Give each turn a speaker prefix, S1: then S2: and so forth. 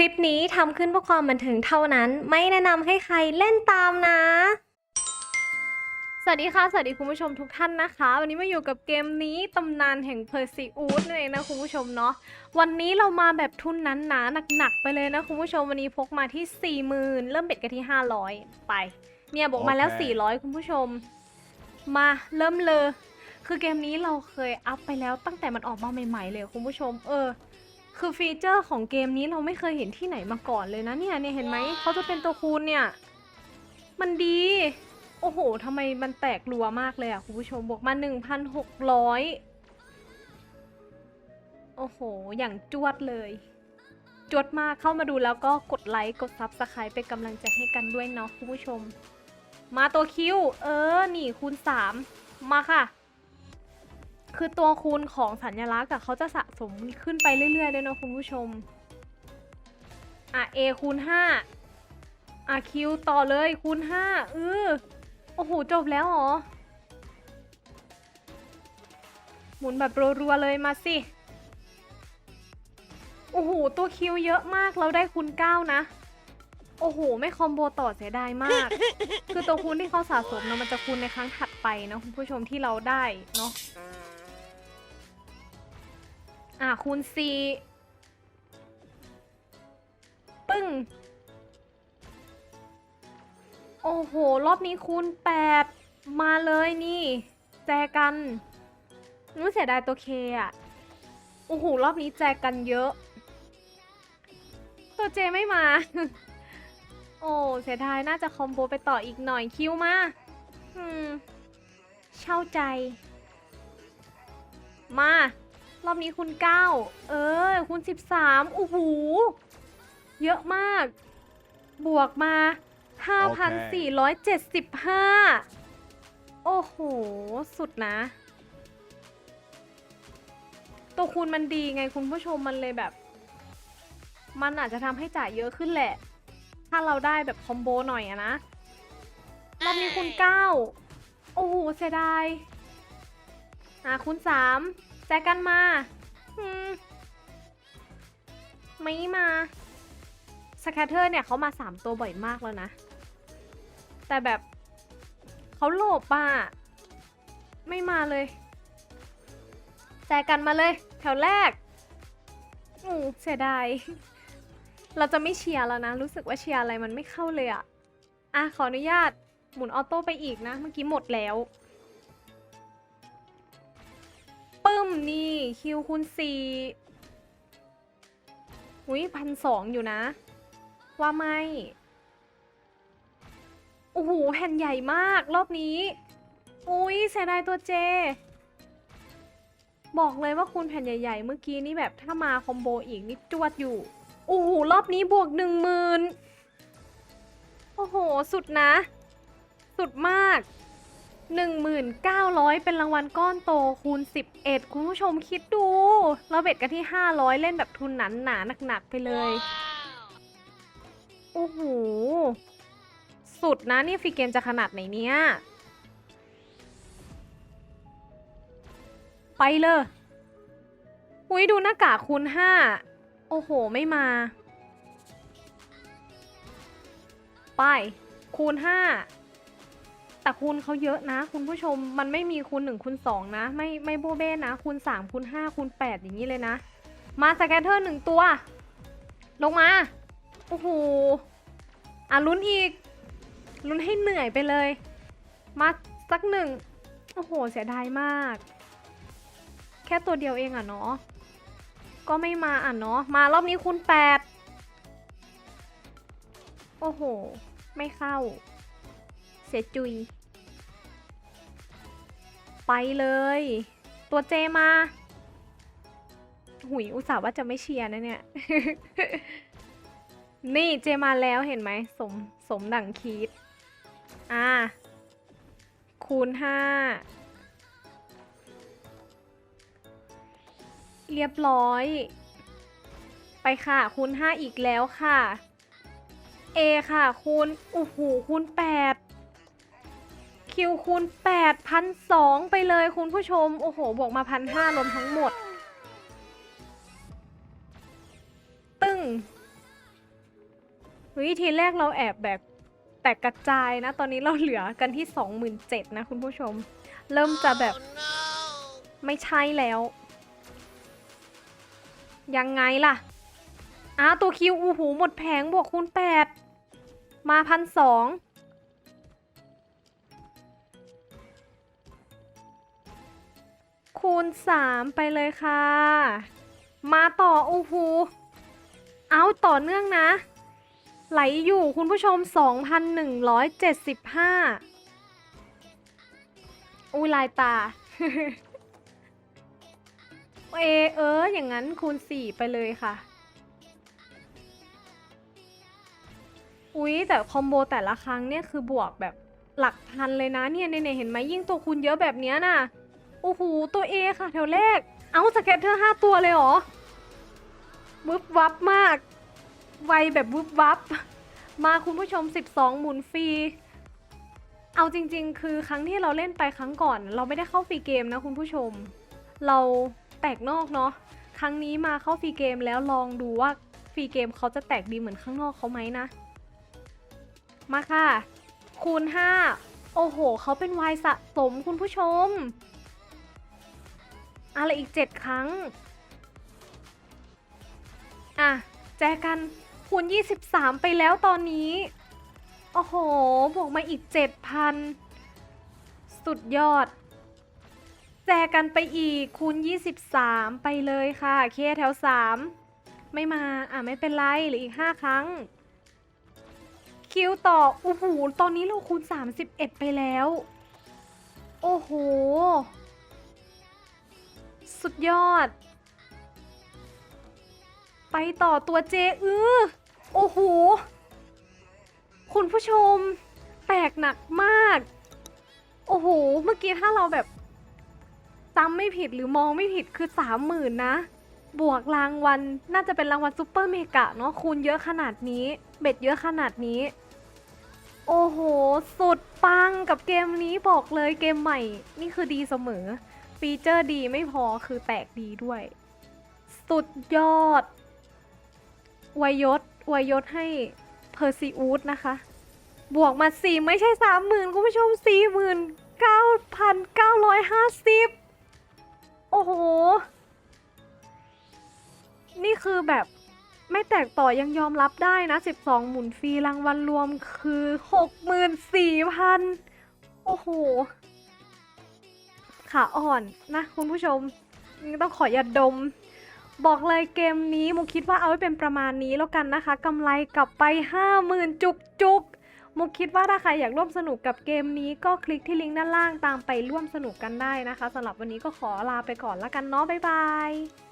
S1: คลิปนี้ทำขึ้นเพื่อความบันเทิงเท่านั้น ไม่แนะนำให้ใครเล่นตามนะ สวัสดีค่ะ สวัสดีคุณผู้ชมทุกท่านนะคะ วันนี้มาอยู่กับเกมนี้ตำนานแห่งเพอร์ซิอูดนั่นเองนะคุณผู้ชมเนาะวันนี้เรามาแบบทุนนั้นหนาหนักๆไปเลยนะคุณผู้ชมวันนี้พกมาที่ 40,000เริ่มเบ็ดกันที่ 500 ไป เนี่ยบอกมาแล้ว
S2: โอเค
S1: 400 คุณผู้ชม มาเริ่มเลย คือเกมนี้เราเคยอัพไปแล้วตั้งแต่มันออกมาใหม่ๆเลยคุณผู้ชม เออ คือฟีเจอร์ของเกมนี้เราไม่เคยเห็นที่ไหนมาก่อนเลยนะเนี่ยเนี่ยเห็นไหมเขาจะเป็นตัวคูณเนี่ย มันดี โอ้โหทำไมมันแตกรัวมากเลยอะคุณผู้ชมบวกมา 1,600 โอ้โห อย่างจวดเลยจวดมากเข้ามาดูแล้วก็กดไลค์กดซับสไครป์เป็นกำลังใจให้กันด้วยเนาะคุณผู้ชม มาตัวคิวเออ นี่คูณ 3 มาค่ะ คือตัวคูณของสัญลักษณ์อะเขาจะ สมขึ้นไปเรื่อยๆเลยเนาะคุณผู้ชม อะ A คูณ5อะ Q ต่อเลยคูณ5เออโอ้โห จบแล้วหรอ หมุนแบบรัวๆเลยมาสิ โอ้โห ตัวคิวเยอะมากเราได้คูณ9นะ โอ้โห ไม่คอมโบต่อเสียดายมาก คือตัวคูณที่เขาสะสมเนาะมันจะคูณในครั้งถัดไปนะคุณผู้ชมที่เราได้เนาะ อะคูณสี่ปึ้ง โอ้โห รอบนี้คูณแปดมาเลยนี่ แจกันนู้เสียดายตัวเคอะโอ้โห รอบนี้แจกันเยอะ ตัวเจไม่มา โอ้เสียดายน่าจะคอมโบไปต่ออีกหน่อยคิวมาอืมเช่าใจ มา รอบนี้คูณ9เออคูณ13โอ้โหเยอะมาก บวกมา 5,475 โอ้โห สุดนะ ตัวคูณมันดีไงคุณผู้ชมมันเลยแบบ มันอาจจะทำให้จ่ายเยอะขึ้นแหละ ถ้าเราได้แบบคอมโบหน่อยอะนะรอบนี้คูณ9โอ้โห เสียดายอะคูณสาม แจกันมาไม่มาสแคเตอร์เนี่ยเขามาสามตัวบ่อยมากแล้วนะ แต่แบบเขาโลภป่ะไม่มาเลย แจกันมาเลย แถวแรกอู้เสียดาย เราจะไม่เชียร์แล้วนะ รู้สึกว่าเชียร์อะไรมันไม่เข้าเลยอะอะขออนุญาตหมุนออโต้ไปอีกนะ เมื่อกี้หมดแล้ว มนี่คิวคูณสี่อุ้ยพันสองอยู่นะ ว่าไม่ โอ้โหแผ่นใหญ่มากรอบนี้ อุ้ยเสียดายตัวเจ บอกเลยว่าคูณแผ่นใหญ่ ๆ เมื่อกี้นี่แบบถ้ามาคอมโบอีกนี่จวดอยู่ โอ้โหรอบนี้บวกหนึ่งหมื่นโอ้โห สุดนะ สุดมาก 1,900 เป็นรางวัลก้อนโตคูณ 11 คุณผู้ชมคิดดู เราเบ็ดกันที่ 500 เล่นแบบทุนหนาหนาๆหนัก ๆ ไปเลย โอ้โห สุดนะนี่ฟรีเกมจะขนาดไหนเนี่ย ไปเลยอุ้ยดูหน้ากากคูณ 5 โอ้โห ไม่มา ไป คูณ 5 แต่คูณเขาเยอะนะ คุณผู้ชมมันไม่มีคูณ1คูณ2นะ ไม่ไม่โบเบ้นะคูณ3คูณ5คูณ8อย่างนี้เลยนะ มาสแกนเทอร์หนึ่งตัว ลงมาโอ้โหอะลุ้นอีกลุ้นให้เหนื่อยไปเลย มาสักหนึ่งโอ้โห เสียดายมาก แค่ตัวเดียวเองอะเนาะก็ไม่มาอะเนาะมารอบนี้คูณ8โอ้โห ไม่เข้า เสียจุย ไปเลย ตัวเจมา หุยอุตส่าห์ว่าจะไม่เชียร์นะเนี่ย นี่เจมาแล้วเห็นไหม สม สมดังคิดอ่า คูณห้า เรียบร้อย ไปค่ะ คูณห้าอีกแล้วค่ะ A ค่ะ คูณโอ้โหคูณแปด คิวคูณ8,002 ไปเลยคุณผู้ชม โอ้โห บวกมา 1,500รวมทั้งหมด ตึ้งวิธีแรกเราแอบแบบแตกกระจายนะ ตอนนี้เราเหลือกันที่ 27,000นะคุณผู้ชม เริ่มจะแบบไม่ใช่แล้ว ยังไงล่ะอ้าตัวคิว โอ้โห หมดแผงบวกคูณ8มา1,200 คูณ 3 ไปเลยค่ะ มาต่ออู้หูเอาต่อเนื่องนะ ไหลอยู่คุณผู้ชม 2,175 อุ้ยลายตา เอเออ อย่างนั้นคูณ 4 ไปเลยค่ะ อุ๊ยแต่คอมโบแต่ละครั้งเนี่ยคือบวกแบบหลักพันเลยนะเนี่ยเนเห็นไหมยิ่งตัวคูณเยอะแบบเนี้ยน่ะ โอ้โห ตัว A ค่ะแถวแรก เอาสแกตเตอร์5ตัวเลยเหรอวึบวับมาก ไวแบบวึบวับ มาคุณผู้ชม 12 หมุนฟรี เอาจริง ๆ คือครั้งที่เราเล่นไปครั้งก่อน เราไม่ได้เข้าฟรีเกมนะคุณผู้ชม เราแตกนอกเนาะ ครั้งนี้มาเข้าฟรีเกมแล้วลองดูว่าฟรีเกมเขาจะแตกดีเหมือนข้างนอกเขาไหมนะ มาค่ะ คูณ 5 โอ้โห เขาเป็นวายสะสมคุณผู้ชม อะไรอีก7ครั้ง อะ แจกันคูณ23 ไปแล้วตอนนี้ โอ้โห บวกมาอีก 7,000 สุดยอด แจกันไปอีกคูณ 23 ไปเลยค่ะ เคแถว 3 ไม่มา อะ ไม่เป็นไรเหลืออีก 5 ครั้ง คิวต่อ โอ้โห ตอนนี้เราคูณ 31 ไปแล้ว โอ้โห สุดยอด ไปต่อตัวเจอือโอ้โห คุณผู้ชมแปลกหนักมาก โอ้โห เมื่อกี้ถ้าเราแบบจำไม่ผิดหรือมองไม่ผิดคือสามหมื่นนะ บวกรางวัลน่าจะเป็นรางวัลซูเปอร์เมกะเนาะคูณเยอะขนาดนี้ เบ็ดเยอะขนาดนี้ โอ้โห สุดปังกับเกมนี้บอกเลยเกมใหม่ นี่คือดีเสมอ ฟีเจอร์ดีไม่พอคือแตกดีด้วย สุดยอดอวยยศอวยยศให้เพอร์ซิอูดนะคะ บวกมาสี่ไม่ใช่สามหมื่นคุณผู้ชมสี่หมื่นเก้าพันเก้าร้อยห้าสิบโอ้โห นี่คือแบบไม่แตกต่อยังยอมรับได้นะ 12 หมุนฟรีรางวัลรวมคือ 64,000 โอ้โห ขาอ่อนนะคุณผู้ชม ต้องขออย่าดม บอกเลยเกมนี้มุกคิดว่าเอาไว้เป็นประมาณนี้แล้วกันนะคะกำไรกลับไป 50,000 จุกจุกมุกคิดว่าถ้าใครอยากร่วมสนุกกับเกมนี้ก็คลิกที่ลิงก์ด้านล่างตามไปร่วมสนุกกันได้นะคะสำหรับวันนี้ก็ขอลาไปก่อนแล้วกันเนาะบ๊ายบาย